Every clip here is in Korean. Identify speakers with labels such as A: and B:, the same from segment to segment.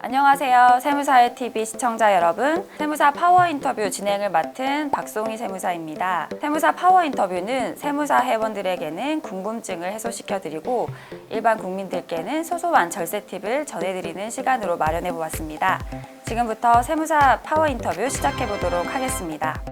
A: 안녕하세요. 세무사의 TV 시청자 여러분. 세무사 파워 인터뷰 진행을 맡은 박송희 세무사입니다. 세무사 파워 인터뷰는 세무사 회원들에게는 궁금증을 해소시켜 드리고 일반 국민들께는 소소한 절세 팁을 전해드리는 시간으로 마련해 보았습니다. 지금부터 세무사 파워 인터뷰 시작해 보도록 하겠습니다.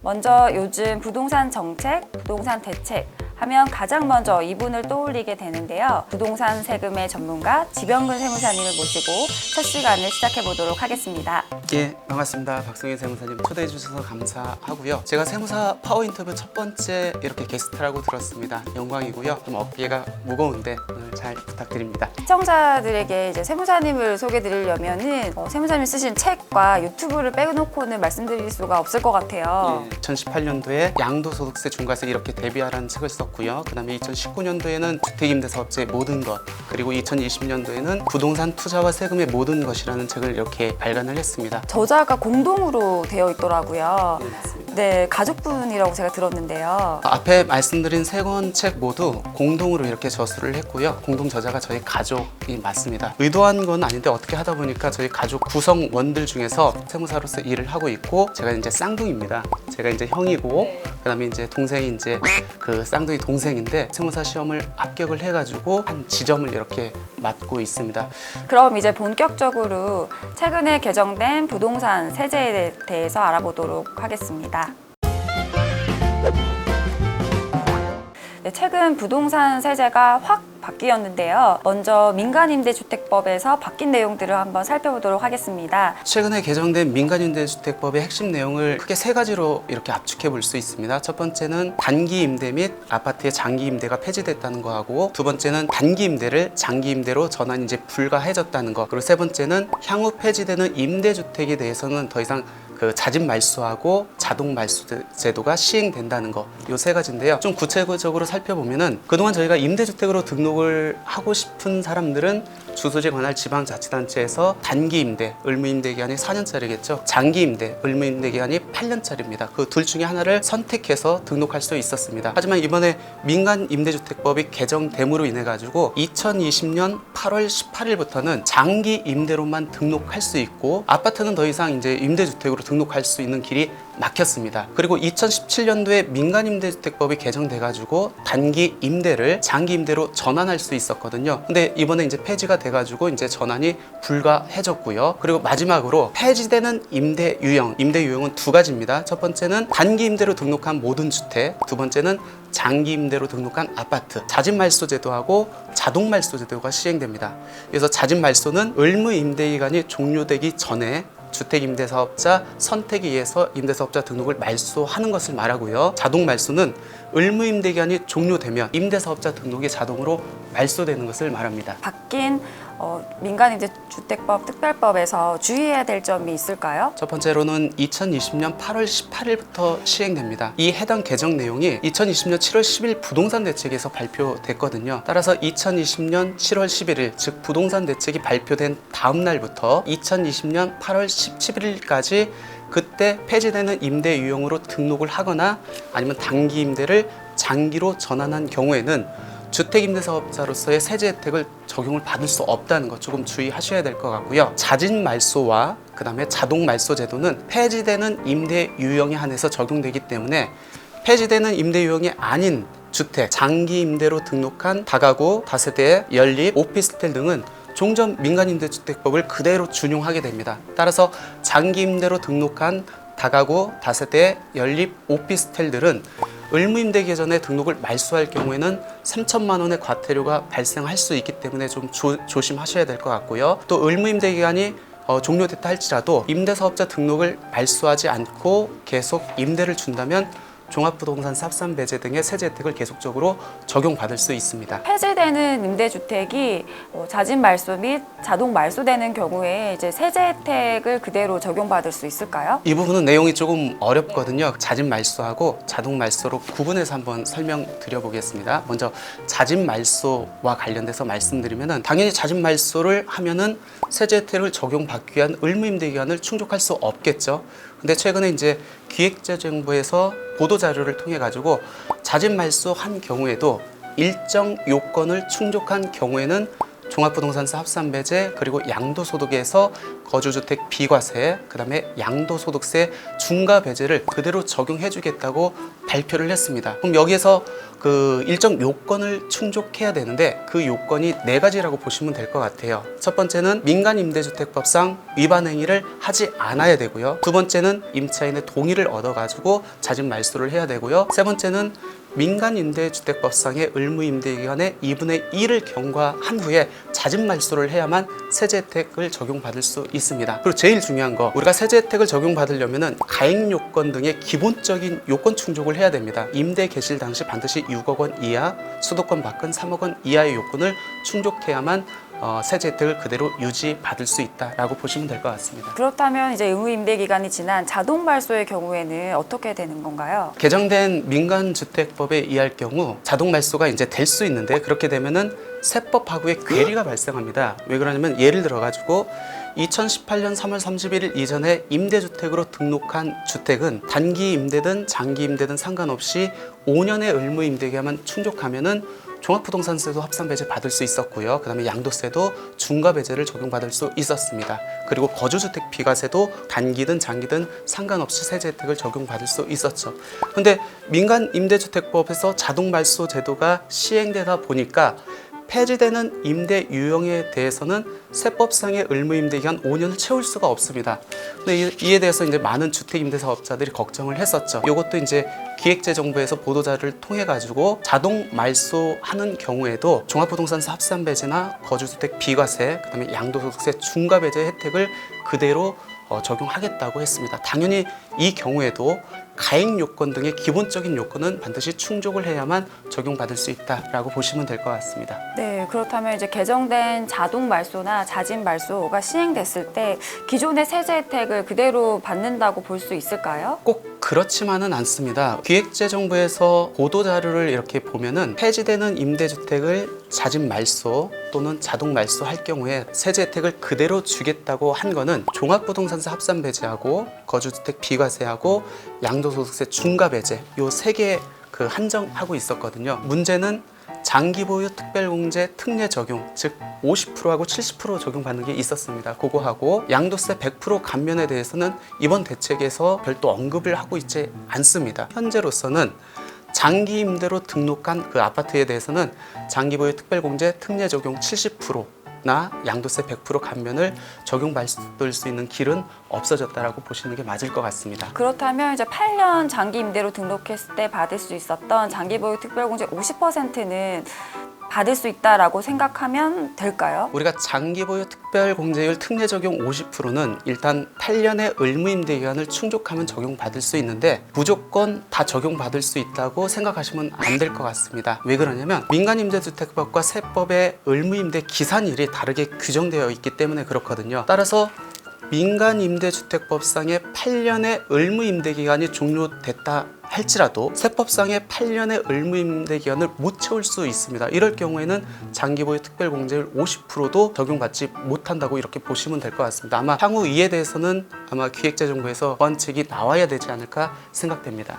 A: 먼저 요즘 부동산 정책, 부동산 대책 하면 가장 먼저 이분을 떠올리게 되는데요. 부동산 세금의 전문가 지병근 세무사님을 모시고 첫 시간을 시작해 보도록 하겠습니다.
B: 예, 반갑습니다. 박성희 세무사님 초대해 주셔서 감사하고요. 제가 세무사 파워 인터뷰 첫 번째 이렇게 게스트라고 들었습니다. 영광이고요. 좀 어깨가 무거운데 오늘 잘 부탁드립니다.
A: 시청자들에게 이제 세무사님을 소개해 드리려면은 어, 세무사님 쓰신 책과 유튜브를 빼놓고는 말씀드릴 수가 없을 것 같아요.
B: 2018년도에 양도소득세 중과세 이렇게 대비하라는 책을 썼고 요. 그다음에 2019년도에는 주택임대사업자의 모든 것 그리고 2020년도에는 부동산 투자와 세금의 모든 것이라는 책을 이렇게 발간을 했습니다.
A: 저자가 공동으로 되어 있더라고요.
B: 네, 맞습니다.
A: 네, 가족분이라고 제가 들었는데요.
B: 앞에 말씀드린 세 권 책 모두 공동으로 이렇게 저술을 했고요. 공동 저자가 저희 가족이 맞습니다. 의도한 건 아닌데 어떻게 하다 보니까 저희 가족 구성원들 중에서 세무사로서 일을 하고 있고 제가 이제 쌍둥이입니다. 제가 이제 형이고 그다음에 이제 동생이 이제 그 쌍둥이 동생인데 세무사 시험을 합격을 해가지고 한 지점을 이렇게 맡고 있습니다.
A: 그럼 이제 본격적으로 최근에 개정된 부동산 세제에 대해서 알아보도록 하겠습니다. 네, 최근 부동산 세제가 확 바뀌었는데요. 먼저 민간임대주택법에서 바뀐 내용들을 한번 살펴보도록 하겠습니다.
B: 최근에 개정된 민간임대주택법의 핵심 내용을 크게 세 가지로 이렇게 압축해 볼 수 있습니다. 첫 번째는 단기 임대 및 아파트의 장기 임대가 폐지됐다는 거하고 두 번째는 단기 임대를 장기 임대로 전환 이제 불가해졌다는 거. 그리고 세 번째는 향후 폐지되는 임대주택에 대해서는 더 이상 그 자진 말소하고 자동 말소 제도가 시행된다는 거. 요 세 가지인데요. 좀 구체적으로 살펴보면은 그동안 저희가 임대주택으로 등록을 하고 싶은 사람들은 주소지 관할 지방자치단체에서 단기 임대, 의무 임대 기간이 4년짜리겠죠. 장기 임대, 의무 임대 기간이 8년짜리입니다. 그 둘 중에 하나를 선택해서 등록할 수 있었습니다. 하지만 이번에 민간 임대주택법이 개정됨으로 인해 가지고 2020년 8월 18일부터는 장기 임대로만 등록할 수 있고 아파트는 더 이상 이제 임대주택으로 등록할 수 있는 길이 막혔습니다. 그리고 2017년도에 민간 임대주택법이 개정돼 가지고 단기 임대를 장기 임대로 전환할 수 있었거든요. 근데 이번에 이제 폐지가 돼 가지고 이제 전환이 불가해졌고요. 그리고 마지막으로 폐지되는 임대 유형, 임대 유형은 두 가지입니다. 첫 번째는 단기 임대로 등록한 모든 주택, 두 번째는 장기 임대로 등록한 아파트, 자진 말소 제도하고 자동 말소 제도가 시행됩니다. 그래서 자진 말소는 의무 임대 기간이 종료되기 전에 주택임대사업자 선택에 의해서 임대사업자 등록을 말소하는 것을 말하고요. 자동 말소는 의무 임대 기간이 종료되면 임대사업자 등록이 자동으로 말소되는 것을 말합니다.
A: 바뀐 어, 민간임대 주택법 특별법에서 주의해야 될 점이 있을까요?
B: 첫 번째로는 2020년 8월 18일부터 시행됩니다. 이 해당 개정 내용이 2020년 7월 10일 부동산 대책에서 발표됐거든요. 따라서 2020년 7월 11일, 즉 부동산 대책이 발표된 다음 날부터 2020년 8월 17일까지 그때 폐지되는 임대 유형으로 등록을 하거나 아니면 단기 임대를 장기로 전환한 경우에는 주택임대사업자로서의 세제 혜택을 적용을 받을 수 없다는 것 조금 주의하셔야 될 것 같고요. 자진 말소와 그 다음에 자동 말소 제도는 폐지되는 임대 유형에 한해서 적용되기 때문에 폐지되는 임대 유형이 아닌 주택, 장기 임대로 등록한 다가구, 다세대, 연립, 오피스텔 등은 종전 민간임대주택법을 그대로 준용하게 됩니다. 따라서 장기 임대로 등록한 다가구, 다세대, 연립, 오피스텔들은 의무임대 기 전에 등록을 말소할 경우에는 3천만 원의 과태료가 발생할 수 있기 때문에 좀 조, 조심하셔야 될 것 같고요. 또 의무임대 기간이 어, 종료됐다 할지라도 임대사업자 등록을 말소하지 않고 계속 임대를 준다면 종합부동산 삽산 배제 등의 세제 혜택을 계속적으로 적용받을 수 있습니다.
A: 폐지되는 임대주택이 어, 자진 말소 및 자동 말소되는 경우에 이제 세제 혜택을 그대로 적용받을 수 있을까요?
B: 이 부분은 내용이 조금 어렵거든요. 자진 말소하고 자동 말소로 구분해서 한번 설명드려 보겠습니다. 먼저 자진 말소와 관련돼서 말씀드리면은 당연히 자진 말소를 하면은 세제 혜택을 적용받기 위한 의무 임대 기간을 충족할 수 없겠죠. 근데 최근에 이제 기획재정부에서 보도 자료를 통해 가지고 자진 말소한 경우에도 일정 요건을 충족한 경우에는 종합부동산세 합산배제 그리고 양도소득에서 거주주택 비과세 그다음에 양도소득세 중과 배제를 그대로 적용해주겠다고 발표를 했습니다. 그럼 여기에서 그 일정 요건을 충족해야 되는데 그 요건이 네 가지라고 보시면 될 것 같아요. 첫 번째는 민간 임대주택법상 위반 행위를 하지 않아야 되고요. 두 번째는 임차인의 동의를 얻어가지고 자진 말소를 해야 되고요. 세 번째는 민간 임대주택법상의 의무 임대기간의 2분의 1을 경과한 후에 자진 말소를 해야만 세제 혜택을 적용받을 수 있습니다. 그리고 제일 중요한 거 우리가 세제 혜택을 적용받으려면은 가액 요건 등의 기본적인 요건 충족을 해야 됩니다. 임대 개실 당시 반드시 6억 원 이하, 수도권 밖은 3억 원 이하의 요건을 충족해야만 어, 세제 혜택을 그대로 유지받을 수 있다라고 보시면 될 것 같습니다.
A: 그렇다면 이제 의무 임대 기간이 지난 자동 말소의 경우에는 어떻게 되는 건가요?
B: 개정된 민간주택법에 의할 경우 자동 말소가 이제 될 수 있는데 그렇게 되면은 세법하고의 괴리가 발생합니다. 왜 그러냐면 예를 들어 가지고 2018년 3월 31일 이전에 임대주택으로 등록한 주택은 단기 임대든 장기 임대든 상관없이 5년의 의무 임대기간만 충족하면은 종합부동산세도 합산 배제 받을 수 있었고요. 그 다음에 양도세도 중과 배제를 적용받을 수 있었습니다. 그리고 거주주택 비과세도 단기든 장기든 상관없이 세제 혜택을 적용받을 수 있었죠. 근데 민간 임대주택법에서 자동 말소 제도가 시행되다 보니까 폐지되는 임대 유형에 대해서는 세법상의 의무 임대 기간 5년을 채울 수가 없습니다. 근데 이- 이에 대해서 이제 많은 주택 임대 사업자들이 걱정을 했었죠. 이것도 이제 기획재정부에서 보도자를 통해 가지고 자동 말소하는 경우에도 종합부동산세 합산 배제나 거주주택 비과세, 그다음에 양도소득세 중과 배제 혜택을 그대로 어, 적용하겠다고 했습니다. 당연히 이 경우에도 가액 요건 등의 기본적인 요건은 반드시 충족을 해야만 적용받을 수 있다라고 보시면 될 것 같습니다.
A: 네, 그렇다면 이제 개정된 자동 말소나 자진 말소가 시행됐을 때 기존의 세제 혜택을 그대로 받는다고 볼 수 있을까요?
B: 꼭 그렇지만은 않습니다. 기획재정부에서 보도 자료를 이렇게 보면은 폐지되는 임대주택을 자진 말소 또는 자동 말소할 경우에 세제 혜택을 그대로 주겠다고 한 거는 종합부동산세 합산 배제하고 거주주택 비과세하고 양도소득세 중과 배제 요 세 개 그 한정하고 있었거든요. 문제는 장기 보유 특별공제 특례 적용 즉 50%하고 70% 적용받는 게 있었습니다. 그거하고 양도세 100% 감면에 대해서는 이번 대책에서 별도 언급을 하고 있지 않습니다. 현재로서는 장기 임대로 등록한 그 아파트에 대해서는 장기 보유 특별공제 특례 적용 70% 나 양도세 100% 감면을 적용받을 수 있는 길은 없어졌다라고 보시는 게 맞을 것 같습니다.
A: 그렇다면 이제 8년 장기 임대로 등록했을 때 받을 수 있었던 장기 보유 특별공제 50%는 받을 수 있다라고 생각하면 될까요?
B: 우리가 장기 보유 특별 공제율 특례 적용 50%는 일단 8년의 의무 임대 기간을 충족하면 적용받을 수 있는데 무조건 다 적용받을 수 있다고 생각하시면 안 될 것 같습니다. 왜 그러냐면 민간임대주택법과 세법의 의무 임대 기산일이 다르게 규정되어 있기 때문에 그렇거든요. 따라서 민간 임대주택법상의 8년의 의무 임대 기간이 종료됐다 할지라도 세법상의 8년의 의무 임대 기간을 못 채울 수 있습니다. 이럴 경우에는 장기보유 특별공제율 50%도 적용받지 못한다고 이렇게 보시면 될 것 같습니다. 아마 향후 이에 대해서는 아마 기획재정부에서 원칙이 나와야 되지 않을까 생각됩니다.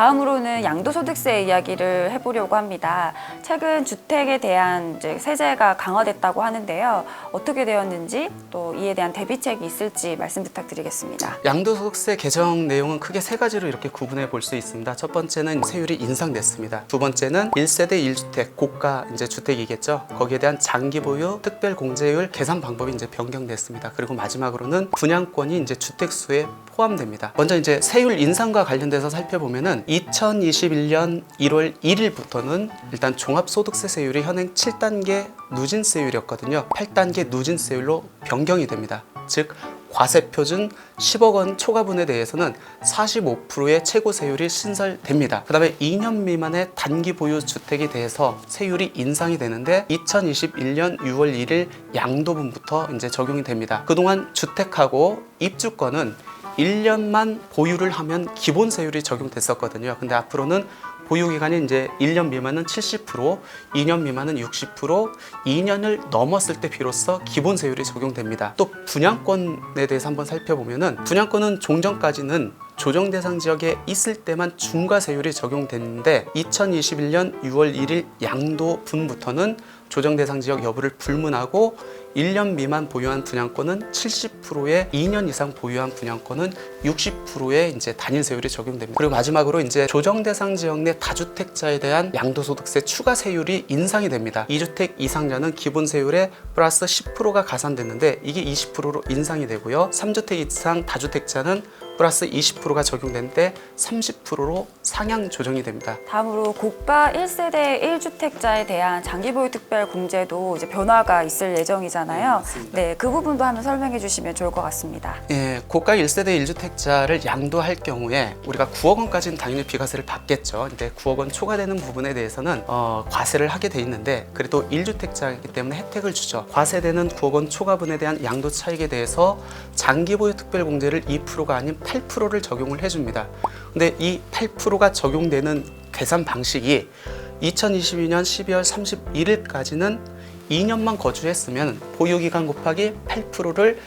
A: 다음으로는 양도소득세 이야기를 해보려고 합니다. 최근 주택에 대한 이제 세제가 강화됐다고 하는데요. 어떻게 되었는지 또 이에 대한 대비책이 있을지 말씀 부탁드리겠습니다.
B: 양도소득세 개정 내용은 크게 세 가지로 이렇게 구분해 볼 수 있습니다. 첫 번째는 세율이 인상됐습니다. 두 번째는 1세대 1주택 고가 이제 주택이겠죠. 거기에 대한 장기 보유 특별 공제율 계산 방법이 이제 변경됐습니다. 그리고 마지막으로는 분양권이 이제 주택 수에 포함됩니다. 먼저 이제 세율 인상과 관련돼서 살펴보면은 2021년 1월 1일부터는 일단 종합소득세 세율이 현행 7단계 누진세율이었거든요. 8단계 누진세율로 변경이 됩니다. 즉 과세 표준 10억 원 초과분에 대해서는 45%의 최고 세율이 신설됩니다. 그 다음에 2년 미만의 단기 보유 주택에 대해서 세율이 인상이 되는데 2021년 6월 1일 양도분부터 이제 적용이 됩니다. 그동안 주택하고 입주권은 1년만 보유를 하면 기본 세율이 적용됐었거든요. 근데 앞으로는 보유 기간이 이제 1년 미만은 70%, 2년 미만은 60%, 2년을 넘었을 때 비로소 기본 세율이 적용됩니다. 또 분양권에 대해서 한번 살펴보면은 분양권은 종전까지는 조정 대상 지역에 있을 때만 중과 세율이 적용됐는데 2021년 6월 1일 양도 분부터는 조정 대상 지역 여부를 불문하고 1년 미만 보유한 분양권은 70%에 2년 이상 보유한 분양권은 60%의 이제 단일 세율이 적용됩니다. 그리고 마지막으로 이제 조정 대상 지역 내 다주택자에 대한 양도소득세 추가 세율이 인상이 됩니다. 2주택 이상자는 기본 세율에 플러스 10%가 가산됐는데 이게 20%로 인상이 되고요. 3주택 이상 다주택자는 플러스 20%가 적용되는데 30%로 상향 조정이 됩니다.
A: 다음으로 고가 1세대 1주택자에 대한 장기보유 특별 공제도 이제 변화가 있을 예정이잖아요. 네, 그 부분도 한번 설명해 주시면 좋을 것 같습니다.
B: 예, 고가 1세대 1주택자를 양도할 경우에 우리가 9억 원까지는 당연히 비과세를 받겠죠. 근데 9억 원 초과되는 부분에 대해서는 어, 과세를 하게 돼 있는데 그래도 1주택자이기 때문에 혜택을 주죠. 과세되는 9억 원 초과분에 대한 양도 차익에 대해서 장기 보유 특별 공제를 2%가 아닌 8%를 적용을 해줍니다. 근데 이 8%가 적용되는 계산 방식이 2022년 12월 31일까지는 2년만 거주했으면 보유기간 곱하기 8%를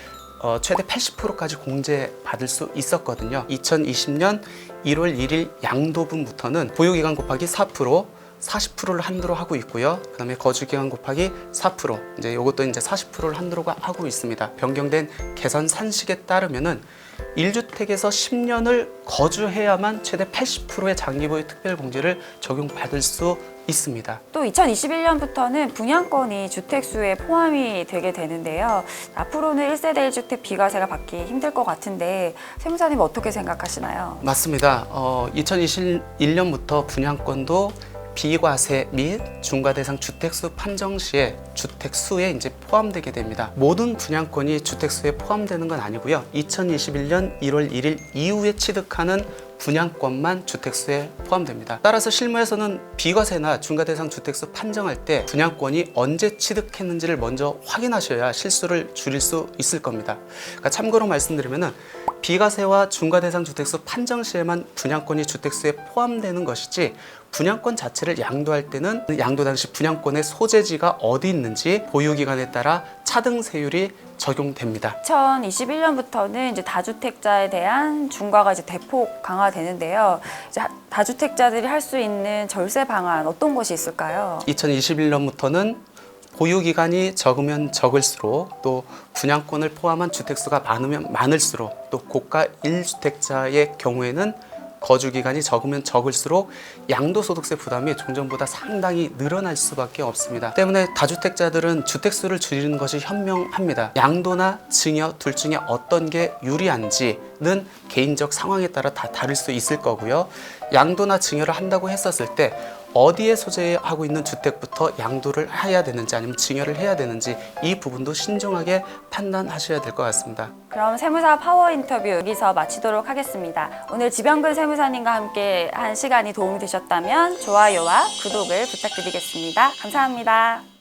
B: 어, 최대 80%까지 공제받을 수 있었거든요. 2020년 1월 1일 양도분부터는 보유기간 곱하기 4%, 40%를 한도로 하고 있고요. 그다음에 거주 기간 곱하기 4%, 이제 이것도 이제 40%를 한도로 하고 있습니다. 변경된 계산 산식에 따르면은 1주택에서 10년을 거주해야만 최대 80%의 장기보유 특별 공제를 적용받을 수 있습니다.
A: 또 2021년부터는 분양권이 주택수에 포함이 되게 되는데요. 앞으로는 1세대 1주택 비과세가 받기 힘들 것 같은데 세무사님 어떻게 생각하시나요?
B: 맞습니다. 어, 2021년부터 분양권도 비과세 및 중과대상 주택수 판정 시에 주택수에 이제 포함되게 됩니다. 모든 분양권이 주택수에 포함되는 건 아니고요. 2021년 1월 1일 이후에 취득하는 분양권만 주택수에 포함됩니다. 따라서 실무에서는 비과세나 중과대상 주택수 판정할 때 분양권이 언제 취득했는지를 먼저 확인하셔야 실수를 줄일 수 있을 겁니다. 그러니까 참고로 말씀드리면은 비과세와 중과대상 주택수 판정 시에만 분양권이 주택수에 포함되는 것이지 분양권 자체를 양도할 때는 양도 당시 분양권의 소재지가 어디 있는지 보유 기간에 따라 차등 세율이 적용됩니다.
A: 2021년부터는 이제 다주택자에 대한 중과가 이제 대폭 강화되는데요. 이제 하- 다주택자들이 할 수 있는 절세 방안 어떤 것이 있을까요?
B: 2021년부터는 보유 기간이 적으면 적을수록 또 분양권을 포함한 주택수가 많으면 많을수록 또 고가 1주택자의 경우에는 거주 기간이 적으면 적을수록 양도소득세 부담이 종전보다 상당히 늘어날 수밖에 없습니다. 때문에 다주택자들은 주택수를 줄이는 것이 현명합니다. 양도나 증여 둘 중에 어떤 게 유리한지는 개인적 상황에 따라 다 다를 수 있을 거고요. 양도나 증여를 한다고 했었을 때 어디에 소재하고 있는 주택부터 양도를 해야 되는지 아니면 증여를 해야 되는지 이 부분도 신중하게 판단하셔야 될 것 같습니다.
A: 그럼 세무사 파워 인터뷰 여기서 마치도록 하겠습니다. 오늘 지병근 세무사님과 함께 한 시간이 도움이 되셨다면 좋아요와 구독을 부탁드리겠습니다. 감사합니다.